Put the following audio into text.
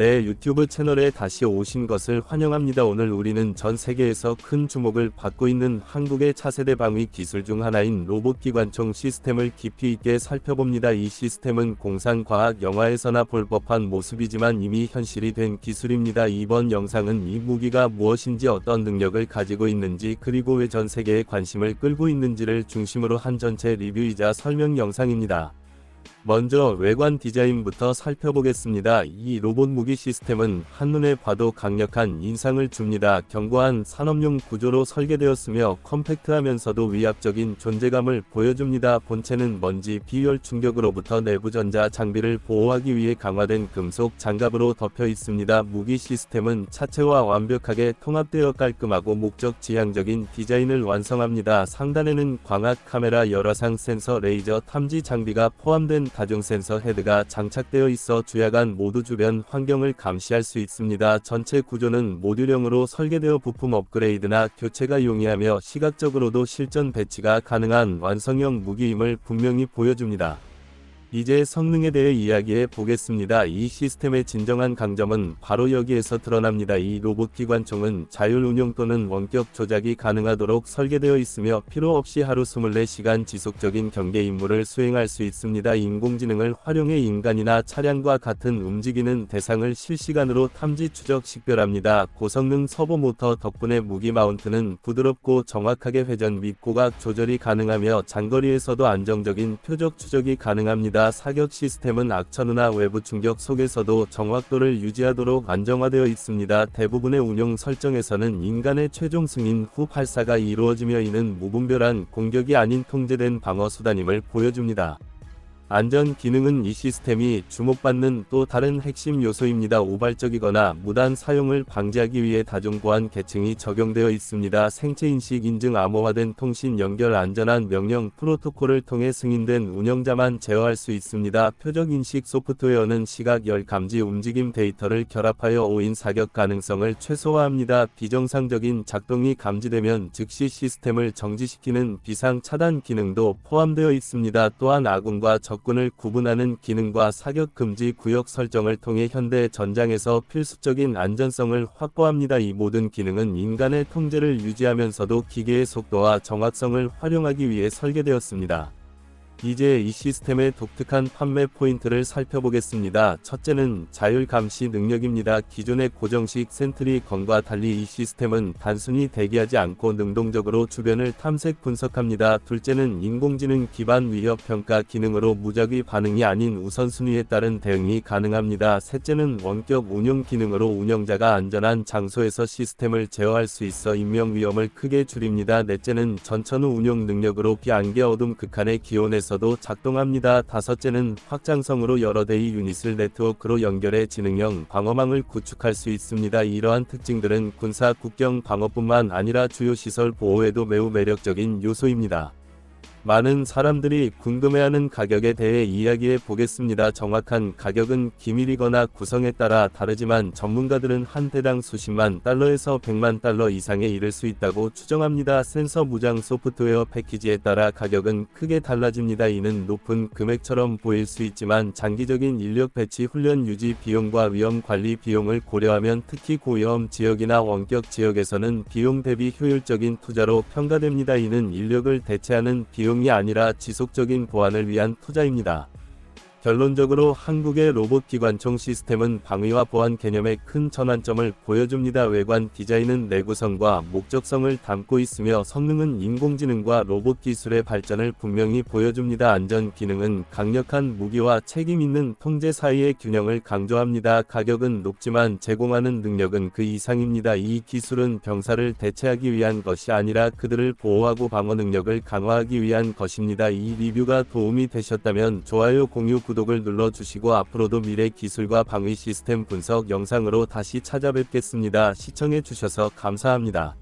내 유튜브 채널에 다시 오신 것을 환영합니다. 오늘 우리는 전 세계에서 큰 주목을 받고 있는 한국의 차세대 방위 기술 중 하나인 로봇 기관총 시스템을 깊이 있게 살펴봅니다. 이 시스템은 공상과학 영화에서나 볼 법한 모습이지만 이미 현실이 된 기술입니다. 이번 영상은 이 무기가 무엇인지 어떤 능력을 가지고 있는지 그리고 왜 전 세계의 관심을 끌고 있는지를 중심으로 한 전체 리뷰이자 설명 영상입니다. 먼저 외관 디자인부터 살펴보겠습니다. 이 로봇 무기 시스템은 한눈에 봐도 강력한 인상을 줍니다. 견고한 산업용 구조로 설계되었으며 컴팩트하면서도 위압적인 존재감을 보여줍니다. 본체는 먼지 비열 충격으로부터 내부 전자 장비를 보호하기 위해 강화된 금속 장갑으로 덮여 있습니다. 무기 시스템은 차체와 완벽하게 통합되어 깔끔하고 목적 지향적인 디자인을 완성합니다. 상단에는 광학 카메라 열화상 센서 레이저 탐지 장비가 포함된 다중 센서 헤드가 장착되어 있어 주야간 모두 주변 환경을 감시할 수 있습니다. 전체 구조는 모듈형으로 설계되어 부품 업그레이드나 교체가 용이하며 시각적으로도 실전 배치가 가능한 완성형 무기임을 분명히 보여줍니다. 이제 성능에 대해 이야기해 보겠습니다. 이 시스템의 진정한 강점은 바로 여기에서 드러납니다. 이 로봇 기관총은 자율 운용 또는 원격 조작이 가능하도록 설계되어 있으며 필요 없이 하루 24시간 지속적인 경계 임무를 수행할 수 있습니다. 인공지능을 활용해 인간이나 차량과 같은 움직이는 대상을 실시간으로 탐지 추적 식별합니다. 고성능 서버 모터 덕분에 무기 마운트는 부드럽고 정확하게 회전 및 고각 조절이 가능하며 장거리에서도 안정적인 표적 추적이 가능합니다. 사격 시스템은 악천후나 외부 충격 속에서도 정확도를 유지하도록 안정화되어 있습니다. 대부분의 운용 설정에서는 인간의 최종 승인 후 발사가 이루어지며 이는 무분별한 공격이 아닌 통제된 방어 수단임을 보여줍니다. 안전 기능은 이 시스템이 주목받는 또 다른 핵심 요소입니다. 우발적이거나 무단 사용을 방지하기 위해 다중보안 계층이 적용되어 있습니다. 생체인식 인증 암호화된 통신 연결 안전한 명령 프로토콜을 통해 승인된 운영자만 제어할 수 있습니다. 표적인식 소프트웨어는 시각 열 감지 움직임 데이터를 결합하여 오인 사격 가능성을 최소화합니다. 비정상적인 작동이 감지되면 즉시 시스템을 정지시키는 비상 차단 기능도 포함되어 있습니다. 또한 아군과 적 적군을 구분하는 기능과 사격 금지 구역 설정을 통해 현대 전장에서 필수적인 안전성을 확보합니다. 이 모든 기능은 인간의 통제를 유지하면서도 기계의 속도와 정확성을 활용하기 위해 설계되었습니다. 이제 이 시스템의 독특한 판매 포인트를 살펴보겠습니다. 첫째는 자율 감시 능력입니다. 기존의 고정식 센트리 건과 달리 이 시스템은 단순히 대기하지 않고 능동적으로 주변을 탐색 분석합니다. 둘째는 인공지능 기반 위협 평가 기능으로 무작위 반응이 아닌 우선순위에 따른 대응이 가능합니다. 셋째는 원격 운용 기능으로 운영자가 안전한 장소에서 시스템을 제어할 수 있어 인명 위험을 크게 줄입니다. 넷째는 전천후 운용 능력으로 비안개 어둠 극한의 기온에서 에서도 작동합니다. 다섯째는 확장성으로 여러 대의 유닛을 네트워크로 연결해 지능형 방어망을 구축할 수 있습니다. 이러한 특징들은 군사 국경 방어뿐만 아니라 주요 시설 보호에도 매우 매력적인 요소입니다. 많은 사람들이 궁금해하는 가격에 대해 이야기해 보겠습니다. 정확한 가격은 기밀이거나 구성에 따라 다르지만 전문가들은 한 대당 수십만 달러에서 100만 달러 이상에 이를 수 있다고 추정합니다. 센서 무장 소프트웨어 패키지에 따라 가격은 크게 달라집니다. 이는 높은 금액처럼 보일 수 있지만 장기적인 인력 배치 훈련 유지 비용과 위험 관리 비용을 고려하면 특히 고위험 지역이나 원격 지역에서는 비용 대비 효율적인 투자로 평가됩니다. 이는 인력을 대체하는 비용 비용이 아니라 지속적인 보안을 위한 투자입니다. 결론적으로 한국의 로봇 기관총 시스템은 방위와 보안 개념의 큰 전환점을 보여줍니다. 외관 디자인은 내구성과 목적성을 담고 있으며 성능은 인공지능과 로봇 기술의 발전을 분명히 보여줍니다. 안전 기능은 강력한 무기와 책임 있는 통제 사이의 균형을 강조합니다. 가격은 높지만 제공하는 능력은 그 이상입니다. 이 기술은 병사를 대체하기 위한 것이 아니라 그들을 보호하고 방어 능력을 강화하기 위한 것입니다. 이 리뷰가 도움이 되셨다면 좋아요 공유 구독을 눌러주시고 앞으로도 미래 기술과 방위 시스템 분석 영상으로 다시 찾아뵙겠습니다. 시청해주셔서 감사합니다.